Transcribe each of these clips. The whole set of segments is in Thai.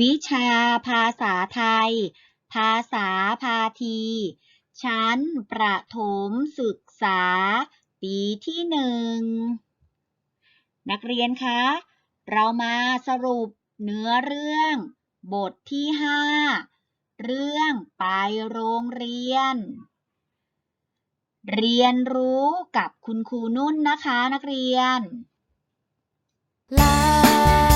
วิชาภาษาไทย ภาษาพาที ชั้นประถมศึกษา ปีที่หนึ่ง นักเรียนคะ เรามาสรุปเนื้อเรื่อง บทที่ห้า เรื่องไปโรงเรียน เรียนรู้กับคุณครูนุ่นนะคะนักเรียน La la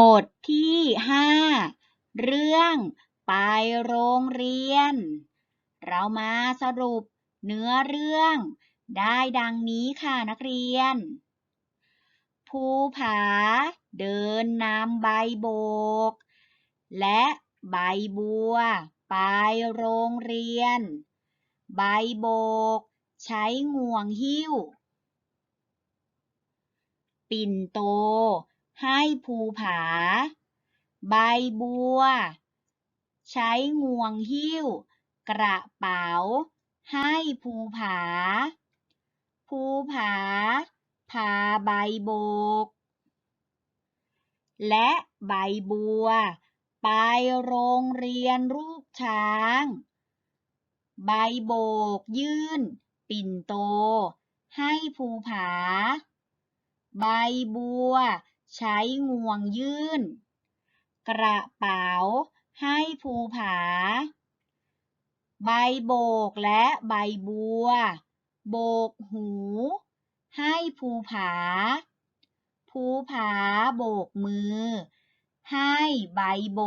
บทที่ห้าเรื่องไปโรงเรียน เรามาสรุปเนื้อเรื่องได้ดังนี้ค่ะนักเรียน ภูผาเดินนำใบโบก และใบบัวไปโรงเรียน ใบโบก ใช้งวงหิ้ว ปิ่นโต ให้ภูผา ใบบัว ใช้งวงหิ้ว กระเป๋า ให้ภูผา ภูผา พาใบโบก และใบบัว ไปโรงเรียนลูกช้าง ใบโบกยื่น ปิ่นโต ให้ภูผา ใบบัว ใช้งวงยื่น กระเป๋าให้ภูผา ใบโบกและใบบัว โบกหู ให้ภูผา ภูผาโบกมือ ให้ใบโบ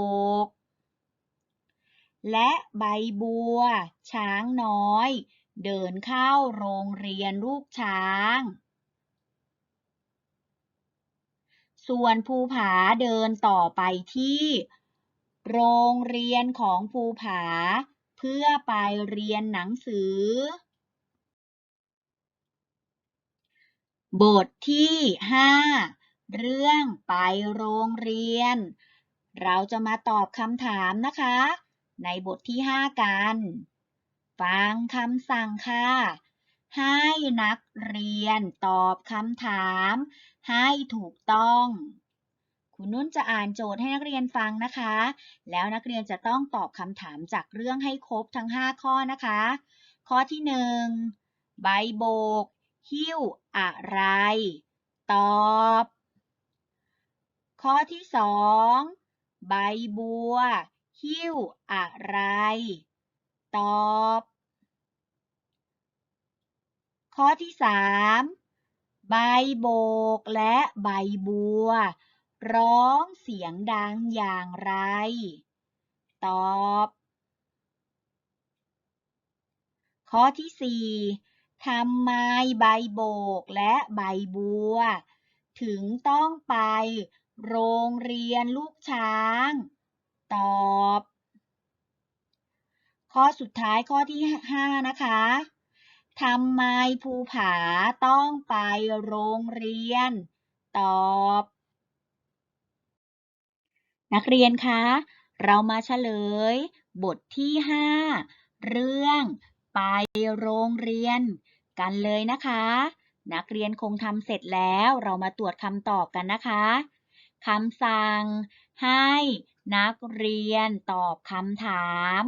ก และใบบัว ช้างน้อย เดินเข้าโรงเรียนลูกช้าง ส่วนภูผาเดินต่อไปที่ โรงเรียนของภูผา เพื่อไปเรียนหนังสือ บทที่ห้าเรื่องไปโรงเรียน เราจะมาตอบคำถามนะคะ ในบทที่ห้ากัน ฟังคำสั่งค่ะ ให้นักเรียนตอบคำถามให้ถูกต้อง คุณนุ่นจะอ่านโจทย์ให้นักเรียนฟังนะคะ แล้วนักเรียนจะต้องตอบคำถามจากเรื่องให้ครบทั้ง 5 ข้อนะคะ ข้อที่ 1 ใบโบก หิ้วอะไร ตอบ ข้อที่ 2 ใบบัว หิ้วอะไร ตอบ ข้อที่ 3 ใบโบกและใบบัว ร้องเสียงดังอย่างไร ตอบ ข้อที่ 4ทำไมใบโบกและใบบัว ถึงต้องไปโรงเรียนลูกช้าง ตอบ ข้อสุดท้ายข้อที่ 5 นะคะ ทำไมภูผาต้องไปโรงเรียน ตอบ นักเรียนคะ เรามาเฉลย บทที่ 5 เรื่องไปโรงเรียน กันเลยนะคะ นักเรียนคงทำเสร็จแล้วเรามาตรวจคำตอบกันนะคะคำสั่ง ให้นักเรียนตอบคำถาม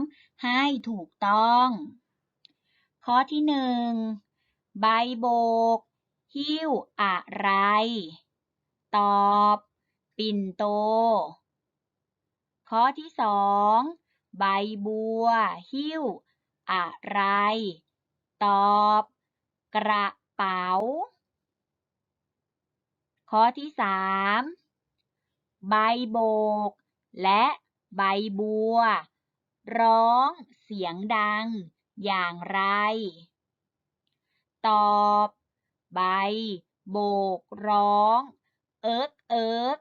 ให้ถูกต้อง ข้อที่หนึ่งใบโบก หิ้วอะไร ตอบ ปิ่นโต ข้อที่สองใบบัว หิ้ว อะไร ตอบ กระเป๋า ข้อที่สามใบโบก และใบบัว ร้องเสียงดัง อย่างไร ตอบ ใบ โบกร้อง เอิกเอิก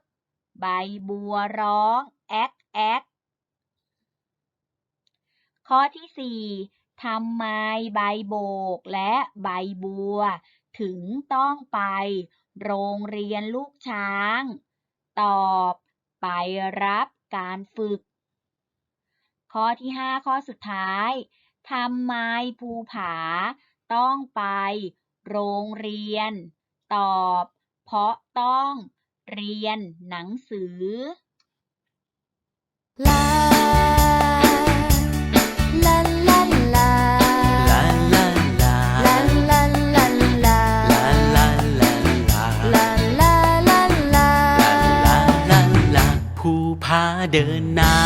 ใบบัวร้อง แอ๊กแอ๊กข้อที่สี่ทำไมใบโบกและใบบัว ถึงต้องไป โรงเรียนลูกช้าง ตอบ ไปรับการฝึก ข้อที่ 5 ข้อสุดท้าย ทำไมภูผาต้องไปโรงเรียน ตอบ เพราะต้องเรียนหนังสือ ลา ลา ลา ลา La la la ลาลาลาลา La la la la ลา ลา ลา ลา ลา ลา ลาผู้พาเดินนา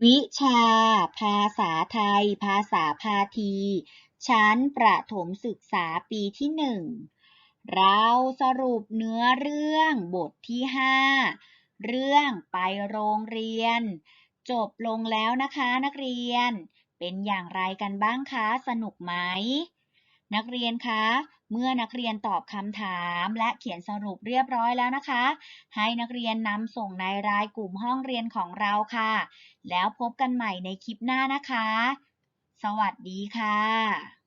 วิชา ภาษาไทย ภาษาพาที ชั้นประถมศึกษาปีที่หนึ่ง เราสรุปเนื้อเรื่องบทที่5เรื่องไปโรงเรียน จบลงแล้วนะคะนักเรียน เป็นอย่างไรกันบ้างคะ สนุกไหม นักเรียนคะ เมื่อนักเรียนตอบคำถามและเขียนสรุปเรียบร้อยแล้วนะคะ ให้นักเรียนนำส่งในรายกลุ่มห้องเรียนของเราค่ะ แล้วพบกันใหม่ในคลิปหน้านะคะ สวัสดีค่ะ